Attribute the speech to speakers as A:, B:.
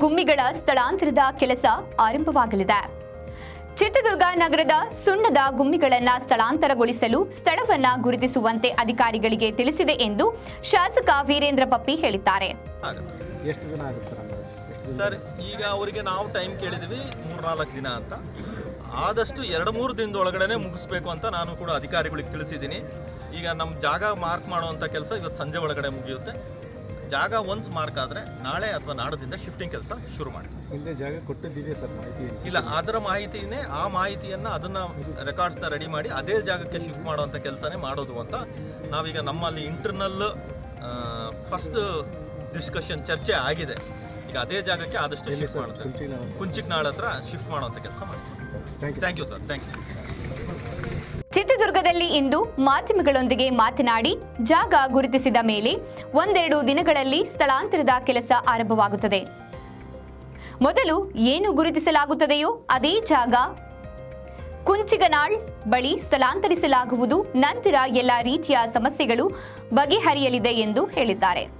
A: ಗುಮ್ಮಿಗಳ ಸ್ಥಳಾಂತರದ ಕೆಲಸ ಆರಂಭವಾಗಲಿದೆ. ಚಿತ್ರದುರ್ಗ ನಗರದ ಸುಣ್ಣದ ಗುಮ್ಮಿಗಳನ್ನು ಸ್ಥಳಾಂತರಗೊಳಿಸಲು ಸ್ಥಳವನ್ನ ಗುರುತಿಸುವಂತೆ ಅಧಿಕಾರಿಗಳಿಗೆ ತಿಳಿಸಿದೆ ಎಂದು ಶಾಸಕ ವೀರೇಂದ್ರ ಪಪ್ಪಿ ಹೇಳಿದ್ದಾರೆ?
B: ಸರ್
C: ಈಗ ಅವರಿಗೆ ನಾವು ಟೈಮ್ ಕೇಳಿದ್ವಿ ಮೂರ್ನಾಲ್ಕು ದಿನ ಅಂತ. ಆದಷ್ಟು ಎರಡು ಮೂರು ದಿನದೊಳಗಡೆ ಮುಗಿಸ್ಬೇಕು ಅಂತ ನಾನು ಕೂಡ ಅಧಿಕಾರಿಗಳಿಗೆ ತಿಳಿಸಿದ್ದೀನಿ. ಈಗ ನಮ್ಮ ಜಾಗ ಮಾರ್ಕ್ ಮಾಡುವಂಥ ಕೆಲಸ ಇವತ್ತು ಸಂಜೆ ಒಳಗಡೆ ಮುಗಿಯುತ್ತೆ. ಜಾಗ ಒನ್ಸ್ ಮಾರ್ಕ್ ಆದರೆ ನಾಳೆ ಅಥವಾ ನಾಡದಿಂದ ಶಿಫ್ಟಿಂಗ್ ಕೆಲಸ ಶುರು ಮಾಡ್ತೀವಿ.
B: ಹಿಂದೆ ಜಾಗ ಕೊಟ್ಟಿದ್ದೀವಿ ಸರ್ ಮಾಹಿತಿ
C: ಇಲ್ಲ ಅದರ ಮಾಹಿತಿನೇ ಆ ಮಾಹಿತಿಯನ್ನು ಅದನ್ನು ರೆಕಾರ್ಡ್ಸ್ನ ರೆಡಿ ಮಾಡಿ ಅದೇ ಜಾಗಕ್ಕೆ ಶಿಫ್ಟ್ ಮಾಡುವಂಥ ಕೆಲಸನೇ ಮಾಡೋದು ಅಂತ ನಾವೀಗ ನಮ್ಮಲ್ಲಿ ಇಂಟರ್ನಲ್ ಫಸ್ಟ್ ಡಿಸ್ಕಷನ್ ಚರ್ಚೆ ಆಗಿದೆ. ಈಗ ಅದೇ ಜಾಗಕ್ಕೆ ಆದಷ್ಟು ಶಿಫ್ಟ್
B: ಮಾಡುತ್ತೆ
C: ಕುಂಚಿಕ್
B: ನಾಳ
C: ಕುಂಚಿಕ್ನಾಳ್ ಹತ್ರ? ಶಿಫ್ಟ್ ಮಾಡುವಂಥ ಕೆಲಸ ಮಾಡ್ತೀವಿ. Thank you sir thank you
A: ಚಿತ್ರದುರ್ಗದಲ್ಲಿ ಇಂದು ಮಾಧ್ಯಮಗಳೊಂದಿಗೆ ಮಾತನಾಡಿ ಜಾಗ ಗುರುತಿಸಿದ ಮೇಲೆ ಒಂದೆರಡು ದಿನಗಳಲ್ಲಿ ಸ್ಥಳಾಂತರದ ಕೆಲಸ ಆರಂಭವಾಗುತ್ತದೆ. ಮೊದಲು ಏನು ಗುರುತಿಸಲಾಗುತ್ತದೆಯೋ ಅದೇ ಜಾಗ. ಕುಂಚಿಗನಾಳ್ ಬಳಿ ಸ್ಥಳಾಂತರಿಸಲಾಗುವುದು, ನಂತರ ಎಲ್ಲ ರೀತಿಯ ಸಮಸ್ಯೆಗಳು ಬಗೆಹರಿಯಲಿದೆ ಎಂದು ಹೇಳಿದ್ದಾರೆ.